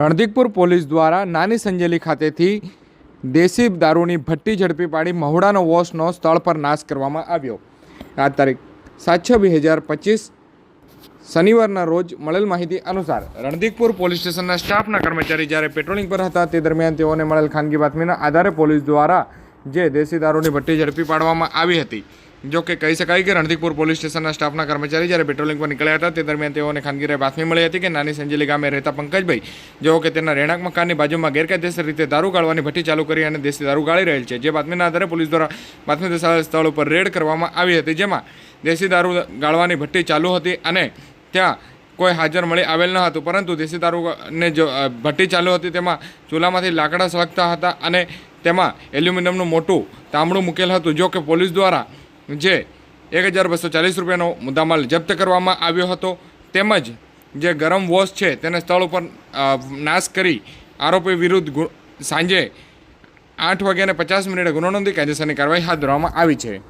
Randhikpur police દ્વારા નાની સંજેલી ખાતેથી દેશી દારૂની ભઠ્ઠી ઝડપી પાડી મહુડાનો વોશનો સ્થળ પર નાશ કરવામાં આવ્યો. આ તારીખ સાત છ બે હજાર પચીસ શનિવારના રોજ મળેલ માહિતી અનુસાર રણધીકપુર પોલીસ સ્ટેશનના સ્ટાફના કર્મચારી જ્યારે પેટ્રોલિંગ પર હતા તે દરમિયાન તેઓને મળેલ ખાનગી બાતમીના આધારે પોલીસ દ્વારા જે દેશી દારૂની ભઠ્ઠી ઝડપી પાડવામાં આવી હતી. જો કે કહી શકાય કે રણધીકપુર પોલીસ સ્ટેશનના સ્ટાફના કર્મચારી જ્યારે પેટ્રોલિંગ પર નીકળ્યા હતા, તે દરમિયાન તેઓને ખાનગીરે બાતમી મળી હતી કે નાની સંજેલી ગામે રહેતા પંકજભાઈ, જેઓ કે તેના રહેણાંક મકાનની બાજુમાં ગેરકાયદેસર રીતે દારૂ ગાળવાની ભઠ્ઠી ચાલુ કરી અને દેશી દારૂ ગાળી રહેલ છે. જે બાતમીના આધારે પોલીસ દ્વારા બાતમી સ્થળ ઉપર રેડ કરવામાં આવી હતી, જેમાં દેશી દારૂ ગાળવાની ભઠ્ઠી ચાલુ હતી અને ત્યાં કોઈ હાજર મળી આવેલ ન હતું. પરંતુ દેશી દારૂને જો ભઠ્ઠી ચાલુ હતી, તેમાં ચૂલામાંથી લાકડા સળગતા હતા અને તેમાં એલ્યુમિનિયમનું મોટું તાંબડું મૂકેલ હતું. જો કે પોલીસ દ્વારા જે એક હજાર બસો ચાલીસ રૂપિયાનો મુદ્દામાલ જપ્ત કરવામાં આવ્યો હતો. તેમજ જે ગરમ વોશ છે તેને સ્થળ ઉપર નાશ કરી આરોપી વિરુદ્ધ સાંજે આઠ વાગ્યાને પચાસ મિનિટે ગુનો નોંધી કાયદેસરની કાર્યવાહી હાથ ધરવામાં આવી છે.